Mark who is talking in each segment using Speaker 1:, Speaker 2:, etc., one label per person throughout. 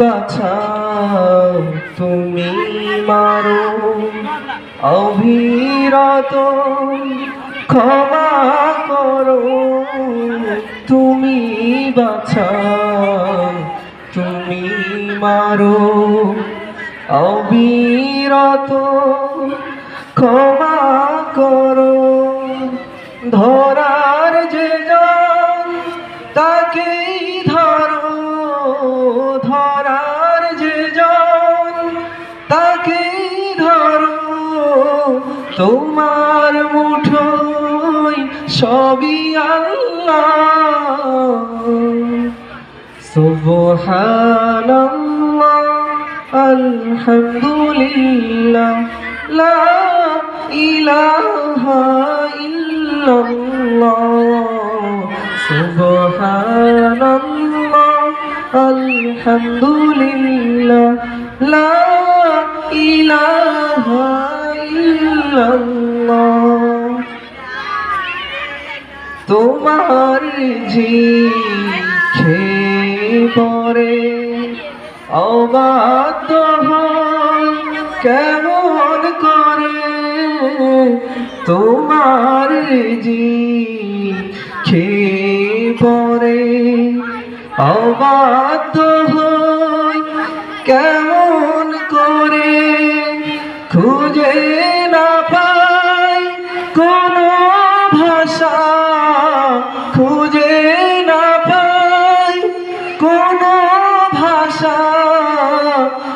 Speaker 1: বাছাও তুমি মারো অভিরত। ক্ষমা করো তুমি বাছাও তুমি মারো অবিরত ক্ষমা করো ধরার তোমার মুঠোয় সবই আল্লাহ। সুবহানাল্লাহ আলহামদুলিল্লাহ আলহামদুলিল্লাহ লা ইলাহা তোমার জি পরে অবাধ্য কেমন করে? তোমার জি পরে অবাধ্য কেমন করে? খুঁজে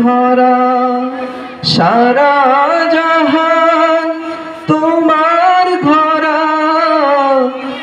Speaker 1: ধরা, সারা জাহান তোমার ধরা,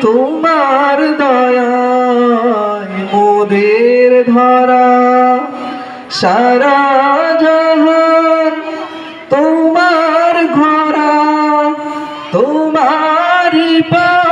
Speaker 1: তোমার দয়ায় মোদের ধরা, সারা জাহান তোমার ঘোরা তোমারই পথে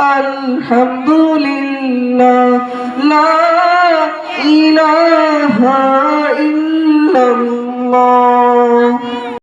Speaker 1: الحمد لله. لا